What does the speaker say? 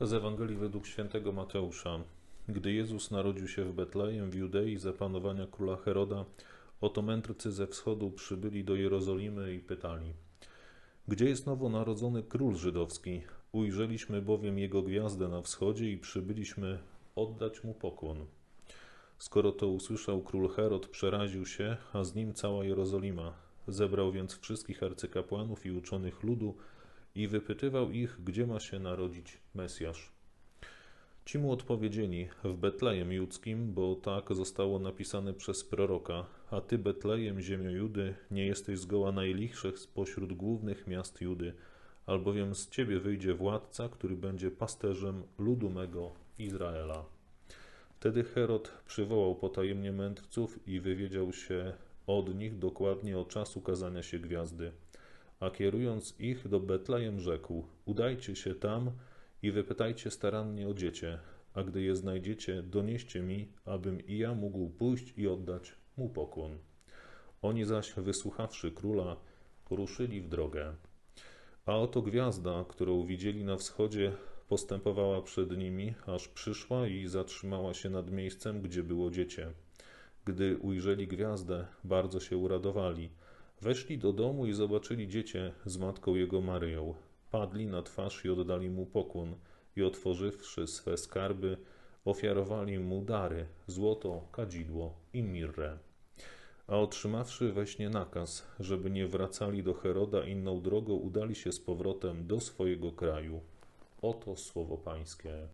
Z Ewangelii według świętego Mateusza. Gdy Jezus narodził się w Betlejem w Judei za panowania króla Heroda, oto mędrcy ze wschodu przybyli do Jerozolimy i pytali: Gdzie jest nowonarodzony król żydowski? Ujrzeliśmy bowiem jego gwiazdę na wschodzie i przybyliśmy oddać mu pokłon. Skoro to usłyszał król Herod, przeraził się, a z nim cała Jerozolima. Zebrał więc wszystkich arcykapłanów i uczonych ludu i wypytywał ich, gdzie ma się narodzić Mesjasz. Ci mu odpowiedzieli, w Betlejem Judzkim, bo tak zostało napisane przez proroka, a ty, Betlejem, ziemio Judy, nie jesteś zgoła najlichszych spośród głównych miast Judy, albowiem z ciebie wyjdzie władca, który będzie pasterzem ludu mego Izraela. Wtedy Herod przywołał potajemnie mędrców i wywiedział się od nich dokładnie o czas ukazania się gwiazdy. A kierując ich do Betlejem rzekł, udajcie się tam i wypytajcie starannie o dziecię, a gdy je znajdziecie, donieście mi, abym i ja mógł pójść i oddać mu pokłon. Oni zaś, wysłuchawszy króla, ruszyli w drogę. A oto gwiazda, którą widzieli na wschodzie, postępowała przed nimi, aż przyszła i zatrzymała się nad miejscem, gdzie było dziecię. Gdy ujrzeli gwiazdę, bardzo się uradowali. Weszli do domu i zobaczyli dziecię z matką jego Maryją. Padli na twarz i oddali mu pokłon i otworzywszy swe skarby, ofiarowali mu dary, złoto, kadzidło i mirrę. A otrzymawszy we śnie nakaz, żeby nie wracali do Heroda inną drogą, udali się z powrotem do swojego kraju. Oto słowo Pańskie.